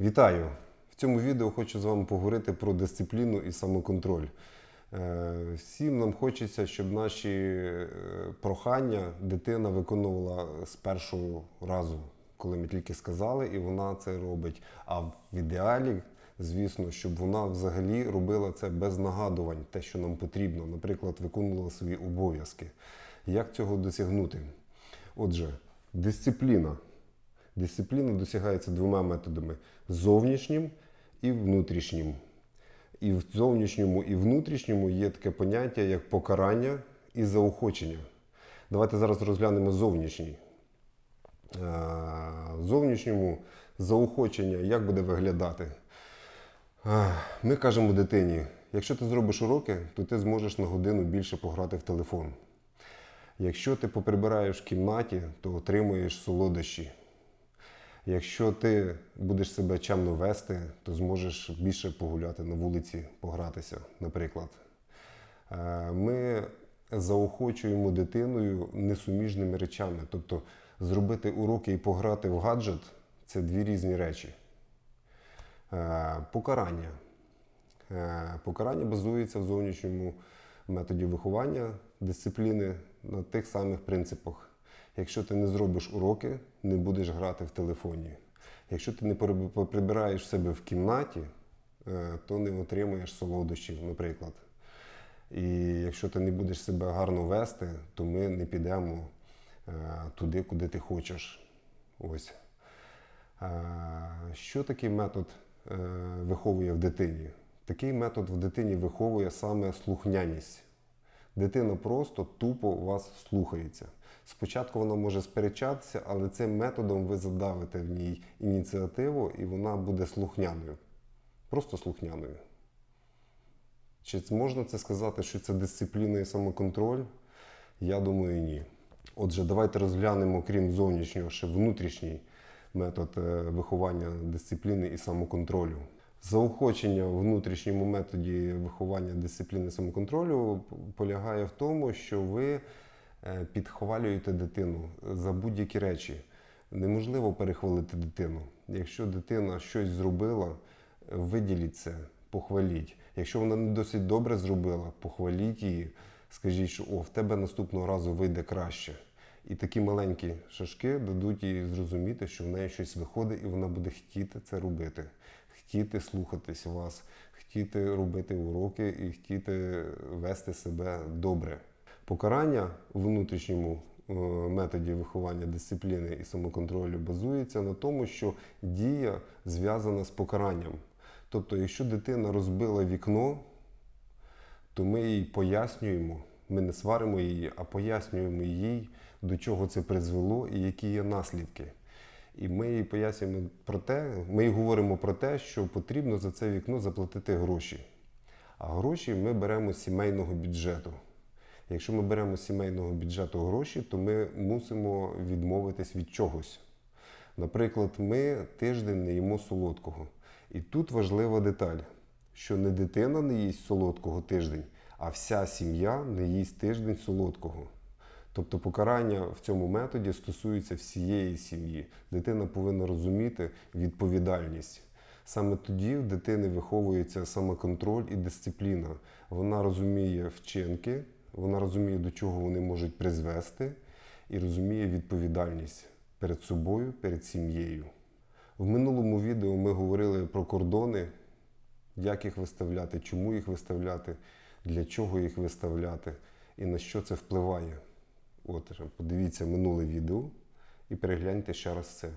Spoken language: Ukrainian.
Вітаю! В цьому відео хочу з вами поговорити про дисципліну і самоконтроль. Е, Всім нам хочеться, щоб наші е, прохання дитина виконувала з першого разу, коли ми тільки сказали, і вона це робить. А в ідеалі, звісно, щоб вона взагалі робила це без нагадувань, те, що нам потрібно, наприклад, виконувала свої обов'язки. Як цього досягнути? Отже, дисципліна. Дисципліна досягається двома методами: зовнішнім і внутрішнім. І в зовнішньому і внутрішньому є таке поняття, як покарання і заохочення. Давайте зараз розглянемо зовнішній. Е, зовнішньому заохочення як буде виглядати? Е, Ми кажемо дитині, якщо ти зробиш уроки, то ти зможеш на годину більше пограти в телефон. Якщо ти поприбираєш в кімнаті, то отримуєш солодощі. Якщо ти будеш себе чемно вести, то зможеш більше погуляти на вулиці, погратися, наприклад. Е, Ми заохочуємо дитиною несуміжними речами. Тобто зробити уроки і пограти в гаджет це дві різні речі. Е, Покарання. Е, Покарання базується в зовнішньому методі виховання дисципліни на тих самих принципах. Якщо ти не зробиш уроки, не будеш грати в телефоні. Якщо ти не в себе в кімнаті, е, то не отримаєш солодощів, наприклад. І якщо ти не будеш себе гарно вести, то ми не підемо е, туди, куди ти хочеш. Ось. Що такий метод е, виховує в дитині? Такий метод в дитині виховує саме слухняність. Дитина просто тупо вас слухається. Спочатку вона може сперечатися, але цим методом ви задавите в ній ініціативу, і вона буде слухняною. Просто слухняною. Чи можна це сказати, що це дисципліна і самоконтроль? Я думаю, ні. Отже, давайте розглянемо, крім зовнішнього, ще внутрішній метод е, виховання дисципліни і самоконтролю. Заохочення в внутрішньому методі виховання дисципліни самоконтролю полягає в тому, що ви е, підхвалюєте дитину за будь-які речі. Неможливо перехвалити дитину. Якщо дитина щось зробила, виділіть це, похваліть. Якщо вона не досить добре зробила, похваліть її, скажіть, що о, в тебе наступного разу вийде краще. І такі маленькі шашки дадуть їй зрозуміти, що в неї щось виходить, і вона буде хотіти це робити, хотіти слухатись вас, хотіти робити уроки і хотіти вести себе добре. Покарання в внутрішньому е, методі виховання дисципліни і самоконтролю базується на тому, що дія зв'язана з покаранням. Тобто, якщо дитина розбила вікно, то ми їй пояснюємо, ми не сваримо її, а пояснюємо їй, до чого це призвело і які є наслідки. І ми їй пояснюємо про те, ми їй говоримо про те, що потрібно за це вікно заплатити гроші. А гроші ми беремо з сімейного бюджету. Якщо ми беремо з сімейного бюджету гроші, то ми мусимо відмовитись від чогось. Наприклад, ми тиждень не їмо солодкого. І тут важлива деталь, що не дитина не їсть солодкого тиждень, а вся сім'я не їсть тиждень солодкого. Тобто покарання в цьому методі стосується всієї сім'ї. Дитина повинна розуміти відповідальність. Саме тоді в дитини виховується самоконтроль і дисципліна. Вона розуміє вчинки, вона розуміє, до чого вони можуть призвести, і розуміє відповідальність перед собою, перед сім'єю. В минулому відео ми говорили про кордони, як їх виставляти, чому їх виставляти, для чого їх виставляти і на що це впливає. От, подивіться минуле відео і перегляньте ще раз це.